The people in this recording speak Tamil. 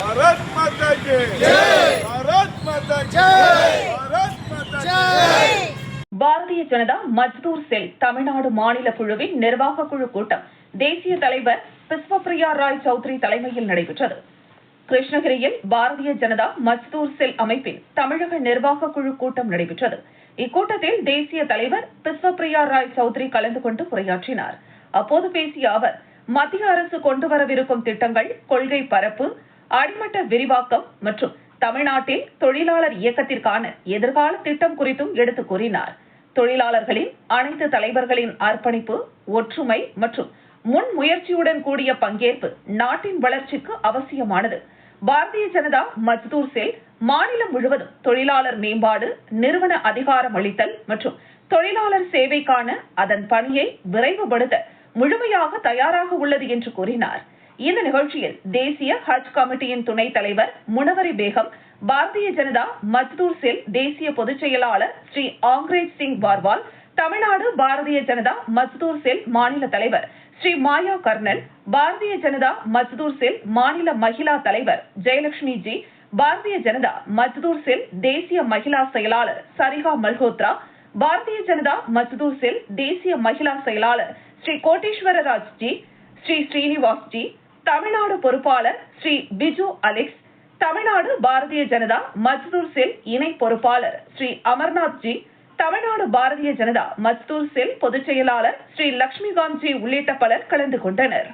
भारत माता की जय भारत माता की जय भारत माता की जय பாரதிய ஜனதா மஜ்தூர் செல் தமிழ்நாடு மாநில குழுவின் நிர்வாக குழு கூட்டம் தேசிய தலைவர் பிஸ்வப்ரியா ராய் சௌத்ரி தலைமையில் நடைபெற்றது கிருஷ்ணகிரியில் பாரதிய ஜனதா மஸ்தூர் செல் அமைப்பின் தமிழக நிர்வாக குழு கூட்டம் நடைபெற்றது. இக்கூட்டத்தில் தேசிய தலைவர் பிஸ்வப்ரியா ராய் சௌத்ரி கலந்து கொண்டு உரையாற்றினார். அப்போது பேசிய அவர் மத்திய அரசு கொண்டு வரவிருக்கும் திட்டங்கள் கொள்கை பரப்பு அடிமட்ட விரிவாக்கம் மற்றும் தமிழ்நாட்டில் தொழிலாளர் இயக்கத்திற்கான எதிர்கால திட்டம் குறித்தும் எடுத்துக் கூறினார். தொழிலாளர்களின் அனைத்து தலைவர்களின் அர்ப்பணிப்பு ஒற்றுமை மற்றும் முன்முயற்சியுடன் கூடிய பங்கேற்பு நாட்டின் வளர்ச்சிக்கு அவசியமானது. பாரதிய ஜனதா மஜ்தூர் செல் மாநிலம் முழுவதும் தொழிலாளர் மேம்பாடு நிறுவன அதிகாரம் அளித்தல் மற்றும் தொழிலாளர் சேவைக்கான அதன் பணியை விரைவுபடுத்த முழுமையாக தயாராக உள்ளது என்று கூறினார். இந்த நிகழ்ச்சியில் தேசிய ஹஜ் கமிட்டியின் துணைத் தலைவர் முனவரி பேகம் பாரதிய ஜனதா மஜ்தூர் செல் தேசிய பொதுச் செயலாளர் ஸ்ரீ ஆங்ரேஜ் சிங் பார்வால் தமிழ்நாடு பாரதிய ஜனதா மஜ்தூர் செல் மாநில தலைவர் ஸ்ரீ மாயா கர்ணன் பாரதிய ஜனதா மஜ்தூர் செல் மாநில மகிழா தலைவர் ஜெயலட்சுமி ஜி பாரதிய ஜனதா மஜ்தூர் செல் தேசிய மகிழா செயலாளர் சரிகா மல்ஹோத்ரா பாரதிய ஜனதா மஜ்தூர் செல் தேசிய மகிழா செயலாளர் ஸ்ரீ கோட்டேஸ்வரராஜ் ஜி ஸ்ரீ ஸ்ரீனிவாஸ் ஜி தமிழ்நாடு பொறுப்பாளர் ஸ்ரீ பிஜு அலெக்ஸ் தமிழ்நாடு பாரதிய ஜனதா மஜ்தூர் செல் இணை பொறுப்பாளர் ஸ்ரீ அமர்நாத் ஜி தமிழ்நாடு பாரதிய ஜனதா மஸ்தூர் செல் பொதுச் செயலாளர் ஸ்ரீ லட்சுமிகாந்த் ஜி உள்ளிட்ட பலர் கலந்து கொண்டனர்.